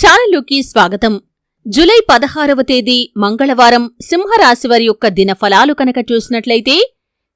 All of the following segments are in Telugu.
ఛానల్లోకి స్వాగతం. జులై పదహారవ తేదీ మంగళవారం సింహరాశివారి యొక్క దినఫలాలు కనుక చూసినట్లయితే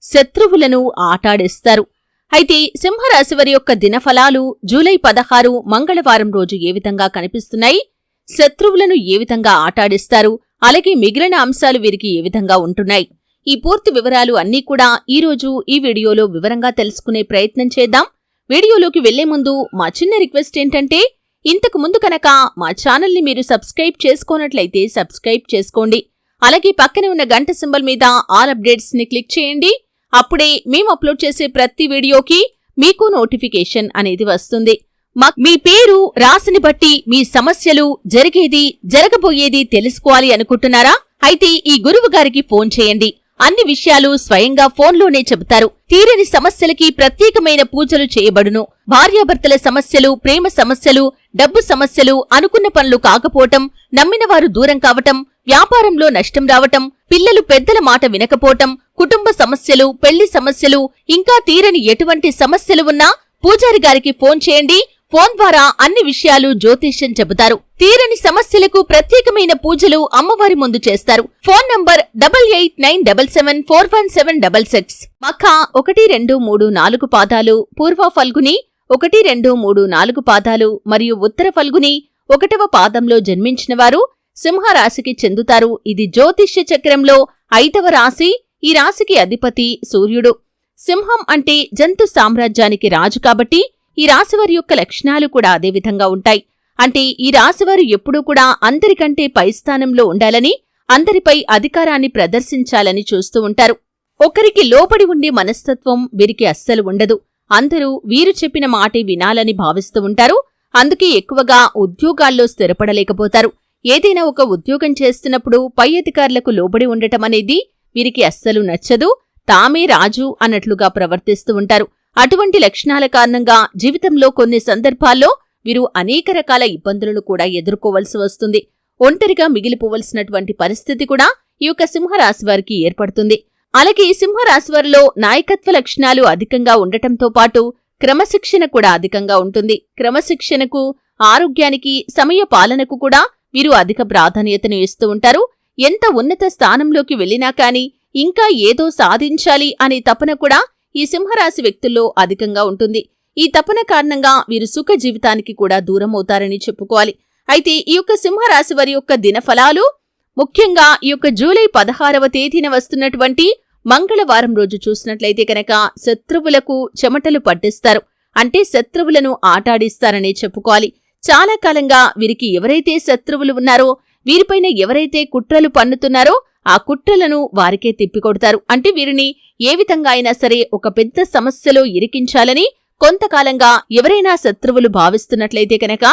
శత్రువులను ఆటాడేస్తారు. అయితే సింహరాశివారి యొక్క దినఫలాలు జూలై పదహారు మంగళవారం రోజు ఏ విధంగా కనిపిస్తున్నాయి? శత్రువులను ఏ విధంగా ఆటాడిస్తారు? అలాగే మిగిలిన అంశాలు వీరికి ఏ విధంగా ఉంటున్నాయి? ఈ పూర్తి వివరాలు అన్నీ కూడా ఈ రోజు ఈ వీడియోలో వివరంగా తెలుసుకునే ప్రయత్నం చేద్దాం. వీడియోలోకి వెళ్ళే ముందు మా చిన్న రిక్వెస్ట్ ఏంటంటే ఇంతకు ముందు కనుక మా ఛానల్ని మీరు సబ్స్క్రైబ్ చేసుకోనట్లయితే సబ్స్క్రైబ్ చేసుకోండి. అలాగే పక్కనే ఉన్న గంట సింబల్ మీద ఆల్ అప్డేట్స్ని క్లిక్ చేయండి. అప్పుడే మేము అప్లోడ్ చేసే ప్రతి వీడియోకి మీకు నోటిఫికేషన్ అనేది వస్తుంది. మీ పేరు రాసిని బట్టి మీ సమస్యలు జరిగేది జరగబోయేది తెలుసుకోవాలి అనుకుంటున్నారా? అయితే ఈ గురువు గారికి ఫోన్ చేయండి. అన్ని విషయాలు స్వయంగా ఫోన్లోనే చెబుతారు. తీరని సమస్యలకి ప్రత్యేకమైన పూజలు చేయబడును. భార్యాభర్తల సమస్యలు ప్రేమ సమస్యలు డబ్బు సమస్యలు అనుకున్న పనులు కాకపోవటం నమ్మినవారు దూరం కావటం వ్యాపారంలో నష్టం రావటం పిల్లలు పెద్దల మాట వినకపోవటం కుటుంబ సమస్యలు పెళ్ళి సమస్యలు ఇంకా తీరని ఎటువంటి సమస్యలు ఉన్నా పూజారి గారికి ఫోన్ చేయండి. ఫోన్ ద్వారా అన్ని విషయాలు జ్యోతిష్యం చెబుతారు. తీరని సమస్యలకు ప్రత్యేకమైన పూజలు అమ్మవారి ముందు చేస్తారు. Phone number double eight nine double seven four one seven double six. మఖ ఒకటి రెండు మూడు నాలుగు పాదాలు పూర్వ ఫల్గుని ఒకటి రెండు మూడు నాలుగు పాదాలు మరియు ఉత్తర ఫల్గుని ఒకటవ పాదంలో జన్మించిన వారు సింహరాశికి చెందుతారు. ఇది జ్యోతిష్య చక్రంలో ఐదవ రాశి ఈ రాశికి అధిపతి సూర్యుడు. సింహం అంటే జంతు సామ్రాజ్యానికి రాజు కాబట్టి ఈ రాశివారి యొక్క లక్షణాలు కూడా అదే విధంగా ఉంటాయి. అంటే ఈ రాశివారు ఎప్పుడూ కూడా అందరికంటే పై స్థానంలో ఉండాలని అందరిపై అధికారాన్ని ప్రదర్శించాలని చూస్తూ ఉంటారు. ఒకరికి లోబడి ఉండే మనస్తత్వం వీరికి అస్సలు ఉండదు. అందరూ వీరు చెప్పిన మాటే వినాలని భావిస్తూ ఉంటారు. అందుకే ఎక్కువగా ఉద్యోగాల్లో స్థిరపడలేకపోతారు. ఏదైనా ఒక ఉద్యోగం చేస్తున్నప్పుడు పై అధికారులకు లోబడి ఉండటం అనేది వీరికి అస్సలు నచ్చదు. తామే రాజు అన్నట్లుగా ప్రవర్తిస్తూ ఉంటారు. అటువంటి లక్షణాల కారణంగా జీవితంలో కొన్ని సందర్భాల్లో వీరు అనేక రకాల ఇబ్బందులను కూడా ఎదుర్కోవలసి వస్తుంది. ఒంటరిగా మిగిలిపోవలసినటువంటి పరిస్థితి కూడా ఈ యొక్క సింహరాశివారికి ఏర్పడుతుంది. అలాగే ఈ సింహరాశివారిలో నాయకత్వ లక్షణాలు అధికంగా ఉండటంతో పాటు క్రమశిక్షణ కూడా అధికంగా ఉంటుంది. క్రమశిక్షణకు ఆరోగ్యానికి సమయ పాలనకు కూడా వీరు అధిక ప్రాధాన్యతను ఇస్తూ ఉంటారు. ఎంత ఉన్నత స్థానంలోకి వెళ్ళినా కానీ ఇంకా ఏదో సాధించాలి అనే తపన కూడా ఈ సింహరాశి వ్యక్తుల్లో అధికంగా ఉంటుంది. ఈ తపన కారణంగా వీరు సుఖ జీవితానికి కూడా దూరం అవుతారని చెప్పుకోవాలి. అయితే ఈ యొక్క సింహరాశి వారి యొక్క దినఫలాలు ముఖ్యంగా ఈ యొక్క జూలై పదహారవ తేదీన వస్తున్నటువంటి మంగళవారం రోజు చూసినట్లయితే కనుక శత్రువులకు చెమటలు పట్టిస్తారు. అంటే శత్రువులను ఆటాడిస్తారనే చెప్పుకోవాలి. చాలా కాలంగా వీరికి ఎవరైతే శత్రువులు ఉన్నారో వీరిపైన ఎవరైతే కుట్రలు పన్నుతున్నారో ఆ కుట్రలను వారికే తిప్పికొడతారు. అంటే వీరిని ఏ విధంగా అయినా సరే ఒక పెద్ద సమస్యలో ఇరికించాలని కొంతకాలంగా ఎవరైనా శత్రువులు భావిస్తున్నట్లయితే కనుక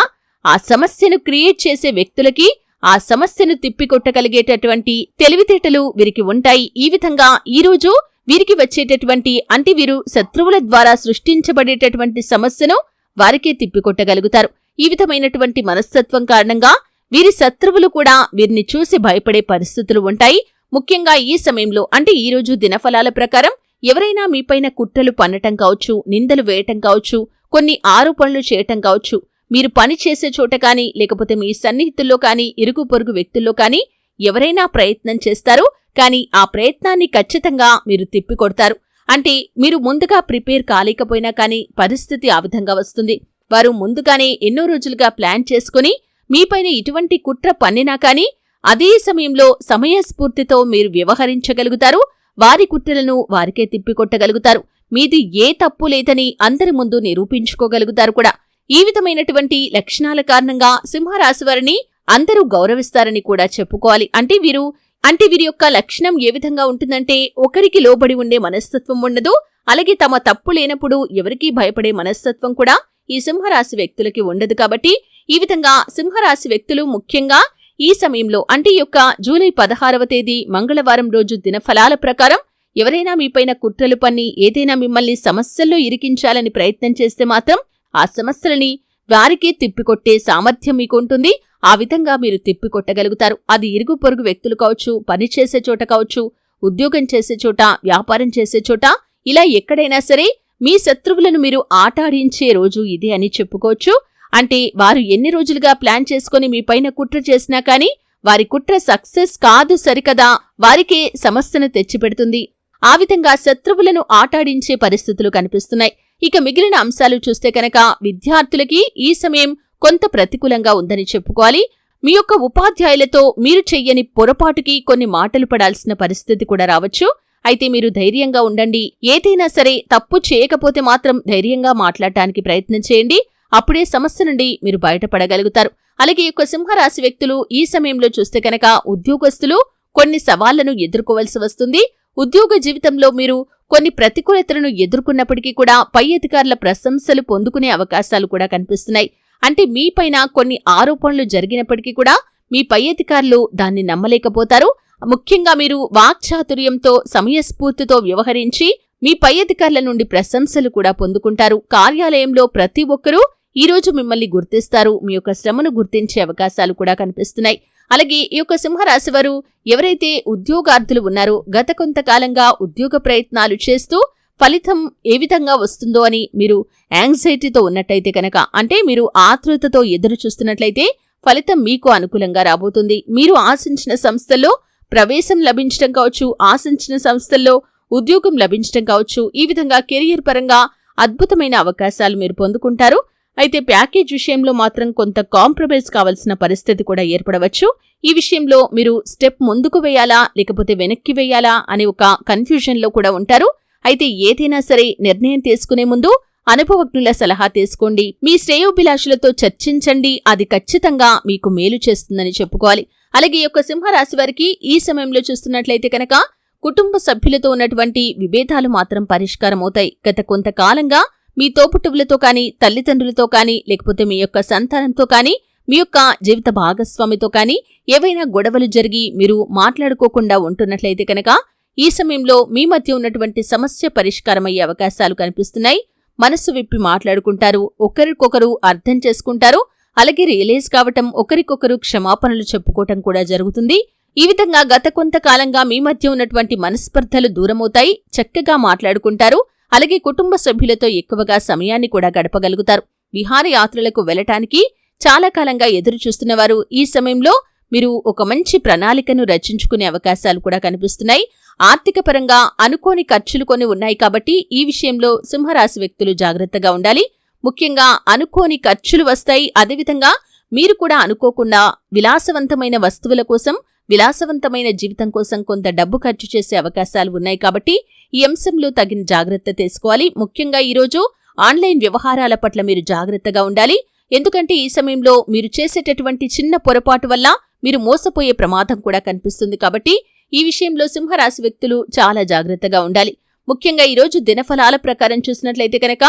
ఆ సమస్యను క్రియేట్ చేసే వ్యక్తులకి ఆ సమస్యను తిప్పికొట్టగలిగేటటువంటి తెలివితేటలు వీరికి ఉంటాయి. ఈ విధంగా ఈ రోజు వీరికి వచ్చేటటువంటి అంటే వీరు శత్రువుల ద్వారా సృష్టించబడేటటువంటి సమస్యను వారికే తిప్పికొట్టగలుగుతారు. ఈ విధమైనటువంటి మనస్తత్వం కారణంగా వీరి శత్రువులు కూడా వీరిని చూసి భయపడే పరిస్థితులు ఉంటాయి. ముఖ్యంగా ఈ సమయంలో అంటే ఈ రోజు దినఫలాల ప్రకారం ఎవరైనా మీపైన కుట్రలు పన్నటం కావచ్చు నిందలు వేయటం కావచ్చు కొన్ని ఆరోపణలు చేయటం కావచ్చు మీరు పని చేసే చోట కానీ లేకపోతే మీ సన్నిహితుల్లో కానీ ఇరుగు పొరుగు వ్యక్తుల్లో కానీ ఎవరైనా ప్రయత్నం చేస్తారు కానీ ఆ ప్రయత్నాన్ని ఖచ్చితంగా మీరు తిప్పికొడతారు. అంటే మీరు ముందుగా ప్రిపేర్ కాలేకపోయినా కానీ పరిస్థితి ఆ విధంగా వస్తుంది. వారు ముందుగానే ఎన్నో రోజులుగా ప్లాన్ చేసుకుని మీపైన ఇటువంటి కుట్ర పన్నినా కానీ అదే సమయంలో సమయస్ఫూర్తితో మీరు వ్యవహరించగలుగుతారు. వారి కుట్రలను వారికే తిప్పికొట్టగలుగుతారు. మీది ఏ తప్పు లేదని అందరి ముందు నిరూపించుకోగలుగుతారు కూడా. ఈ విధమైనటువంటి లక్షణాల కారణంగా సింహరాశి వారిని అందరూ గౌరవిస్తారని కూడా చెప్పుకోవాలి. అంటే వీరు అంటే వీరి యొక్క లక్షణం ఏ విధంగా ఉంటుందంటే ఒకరికి లోబడి ఉండే మనస్తత్వం ఉండదు. అలాగే తమ తప్పు లేనప్పుడు ఎవరికీ భయపడే మనస్తత్వం కూడా ఈ సింహరాశి వ్యక్తులకి ఉండదు కాబట్టి ఈ విధంగా సింహరాశి వ్యక్తులు ముఖ్యంగా ఈ సమయంలో అంటే యొక్క జూలై పదహారవ తేదీ మంగళవారం రోజు దినఫలాల ప్రకారం ఎవరైనా మీపైన కుట్రలు పన్ని ఏదైనా మిమ్మల్ని సమస్యల్లో ఇరికించాలని ప్రయత్నం చేస్తే మాత్రం ఆ సమస్యలని వారికే తిప్పికొట్టే సామర్థ్యం మీకుంటుంది ఆ విధంగా మీరు తిప్పికొట్టగలుగుతారు. అది ఇరుగు పొరుగు వ్యక్తులు కావచ్చు పని చేసే చోట కావచ్చు ఉద్యోగం చేసే చోట వ్యాపారం చేసే చోట ఇలా ఎక్కడైనా సరే మీ శత్రువులను మీరు ఆటాడించే రోజు ఇదే అని చెప్పుకోవచ్చు. అంటే వారు ఎన్ని రోజులుగా ప్లాన్ చేసుకుని మీపైన కుట్ర చేసినా కానీ వారి కుట్ర సక్సెస్ కాదు సరికదా వారికే సమస్యను తెచ్చిపెడుతుంది. ఆ విధంగా శత్రువులను ఆటాడించే పరిస్థితులు కనిపిస్తున్నాయి. ఇక మిగిలిన అంశాలు చూస్తే కనుక విద్యార్థులకి ఈ సమయం కొంత ప్రతికూలంగా ఉందని చెప్పుకోవాలి. మీ యొక్క ఉపాధ్యాయులతో మీరు చెయ్యని పొరపాటుకి కొన్ని మాటలు పడాల్సిన పరిస్థితి కూడా రావచ్చు. అయితే మీరు ధైర్యంగా ఉండండి. ఏదైనా సరే తప్పు చేయకపోతే మాత్రం ధైర్యంగా మాట్లాడటానికి ప్రయత్నం చేయండి. అప్పుడే సమస్య నుండి మీరు బయటపడగలుగుతారు. అలాగే ఈ యొక్క సింహరాశి వ్యక్తులు ఈ సమయంలో చూస్తే కనుక ఉద్యోగస్తులు కొన్ని సవాళ్ళను ఎదుర్కోవలసి వస్తుంది. ఉద్యోగ జీవితంలో మీరు కొన్ని ప్రతికూలతలను ఎదుర్కొన్నప్పటికీ కూడా పై అధికారుల ప్రశంసలు పొందుకునే అవకాశాలు కూడా కనిపిస్తున్నాయి. అంటే మీపైన కొన్ని ఆరోపణలు జరిగినప్పటికీ కూడా మీ పై అధికారులు దాన్ని నమ్మలేకపోతారు. ముఖ్యంగా మీరు వాక్చాతుర్యంతో సమయస్ఫూర్తితో వ్యవహరించి మీ పై అధికారుల నుండి ప్రశంసలు కూడా పొందుకుంటారు. కార్యాలయంలో ప్రతి ఒక్కరూ ఈరోజు మిమ్మల్ని గుర్తిస్తారు. మీ యొక్క శ్రమను గుర్తించే అవకాశాలు కూడా కనిపిస్తున్నాయి. అలాగే ఈ యొక్క సింహరాశి వారు ఎవరైతే ఉద్యోగార్థులు ఉన్నారో గత కొంతకాలంగా ఉద్యోగ ప్రయత్నాలు చేస్తూ ఫలితం ఏ విధంగా వస్తుందో అని మీరు యాంగ్జైటీతో ఉన్నట్టయితే కనుక అంటే మీరు ఆతృతతో ఎదురు చూస్తున్నట్లయితే ఫలితం మీకు అనుకూలంగా రాబోతుంది. మీరు ఆశించిన సంస్థల్లో ప్రవేశం లభించడం కావచ్చు ఆశించిన సంస్థల్లో ఉద్యోగం లభించడం కావచ్చు ఈ విధంగా కెరియర్ పరంగా అద్భుతమైన అవకాశాలు మీరు పొందుకుంటారు. అయితే ప్యాకేజ్ విషయంలో మాత్రం కొంత కాంప్రమైజ్ కావాల్సిన పరిస్థితి కూడా ఏర్పడవచ్చు. ఈ విషయంలో మీరు స్టెప్ ముందుకు వేయాలా లేకపోతే వెనక్కి వేయాలా అనే ఒక కన్ఫ్యూజన్లో కూడా ఉంటారు. అయితే ఏదైనా సరే నిర్ణయం తీసుకునే ముందు అనుభవజ్ఞుల సలహా తీసుకోండి. మీ శ్రేయోభిలాషులతో చర్చించండి. అది ఖచ్చితంగా మీకు మేలు చేస్తుందని చెప్పుకోవాలి. అలాగే ఈ యొక్క సింహరాశి వారికి ఈ సమయంలో చూస్తున్నట్లయితే కనుక కుటుంబ సభ్యులతో ఉన్నటువంటి విభేదాలు మాత్రం పరిష్కారం అవుతాయి గత కొంతకాలంగా మీ తోపుట్టువులతో కానీ తల్లిదండ్రులతో కానీ లేకపోతే మీ యొక్క సంతానంతో కానీ మీ యొక్క జీవిత భాగస్వామితో కానీ ఏవైనా గొడవలు జరిగి మీరు మాట్లాడుకోకుండా ఉంటున్నట్లయితే కనుక ఈ సమయంలో మీ మధ్య ఉన్నటువంటి సమస్య పరిష్కారమయ్యే అవకాశాలు కనిపిస్తున్నాయి. మనస్సు విప్పి మాట్లాడుకుంటారు ఒకరికొకరు అర్థం చేసుకుంటారు. అలాగే రియలైజ్ కావటం ఒకరికొకరు క్షమాపణలు చెప్పుకోవటం కూడా జరుగుతుంది. ఈ విధంగా గత కొంతకాలంగా మీ మధ్య ఉన్నటువంటి మనస్పర్ధలు దూరమవుతాయి చక్కగా మాట్లాడుకుంటారు. అలాగే కుటుంబ సభ్యులతో ఎక్కువగా సమయాన్ని కూడా గడపగలుగుతారు. విహారయాత్రలకు వెళ్ళటానికి చాలా కాలంగా ఎదురుచూస్తున్నవారు ఈ సమయంలో మీరు ఒక మంచి ప్రణాళికను రచించుకునే అవకాశాలు కూడా కనిపిస్తున్నాయి. ఆర్థిక పరంగా అనుకోని ఖర్చులు కొన్ని ఉన్నాయి కాబట్టి ఈ విషయంలో సింహరాశి వ్యక్తులు జాగ్రత్తగా ఉండాలి. ముఖ్యంగా అనుకోని ఖర్చులు వస్తాయి. అదేవిధంగా మీరు కూడా అనుకోకుండా విలాసవంతమైన వస్తువుల కోసం విలాసవంతమైన జీవితం కోసం కొంత డబ్బు ఖర్చు చేసే అవకాశాలు ఉన్నాయి కాబట్టి ఈ అంశంలో తగిన జాగ్రత్త తీసుకోవాలి. ముఖ్యంగా ఈరోజు ఆన్లైన్ వ్యవహారాల పట్ల మీరు జాగ్రత్తగా ఉండాలి. ఎందుకంటే ఈ సమయంలో మీరు చేసేటటువంటి చిన్న పొరపాటు వల్ల మీరు మోసపోయే ప్రమాదం కూడా కనిపిస్తుంది కాబట్టి ఈ విషయంలో సింహరాశి వ్యక్తులు చాలా జాగ్రత్తగా ఉండాలి. ముఖ్యంగా ఈరోజు దినఫలాల ప్రకారం చూసినట్లయితే కనుక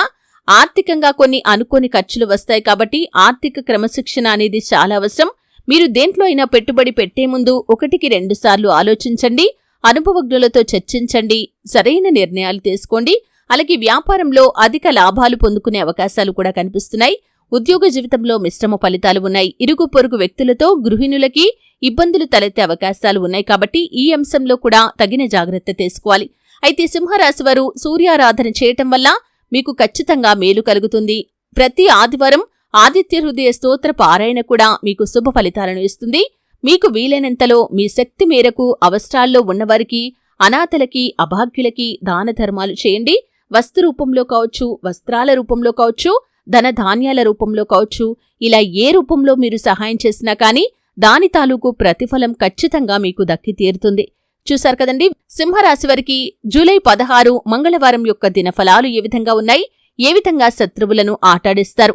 ఆర్థికంగా కొన్ని అనుకోని ఖర్చులు వస్తాయి కాబట్టి ఆర్థిక క్రమశిక్షణ అనేది చాలా అవసరం. మీరు దేంట్లో అయినా పెట్టుబడి పెట్టే ముందు ఒకటికి రెండుసార్లు ఆలోచించండి అనుభవజ్ఞులతో చర్చించండి సరైన నిర్ణయాలు తీసుకోండి. అలాగే వ్యాపారంలో అధిక లాభాలు పొందుకునే అవకాశాలు కూడా కనిపిస్తున్నాయి. ఉద్యోగ జీవితంలో మిశ్రమ ఫలితాలు ఉన్నాయి. ఇరుగు పొరుగు వ్యక్తులతో గృహిణులకి ఇబ్బందులు తలెత్తే అవకాశాలు ఉన్నాయి కాబట్టి ఈ అంశంలో కూడా తగిన జాగ్రత్త తీసుకోవాలి. అయితే సింహరాశి వారు సూర్యారాధన చేయటం వల్ల మీకు ఖచ్చితంగా మేలు కలుగుతుంది. ప్రతి ఆదివారం ఆదిత్య హృదయ స్తోత్ర పారాయణ కూడా మీకు శుభ ఫలితాలను ఇస్తుంది. మీకు వీలైనంతలో మీ శక్తి మేరకు అవసరాల్లో ఉన్నవారికి అనాథలకి అభాగ్యులకి దాన ధర్మాలు చేయండి. వస్తు రూపంలో కావచ్చు వస్త్రాల రూపంలో కావచ్చు ధన ధాన్యాల రూపంలో కావచ్చు ఇలా ఏ రూపంలో మీరు సహాయం చేసినా కానీ దాని తాలూకు ప్రతిఫలం ఖచ్చితంగా మీకు దక్కి తీరుతుంది. చూశారు కదండి? సింహరాశి వారికి జూలై పదహారు మంగళవారం యొక్క దినఫలాలు ఏ విధంగా ఉన్నాయి? ఏ విధంగా శత్రువులను ఆటాడిస్తారు?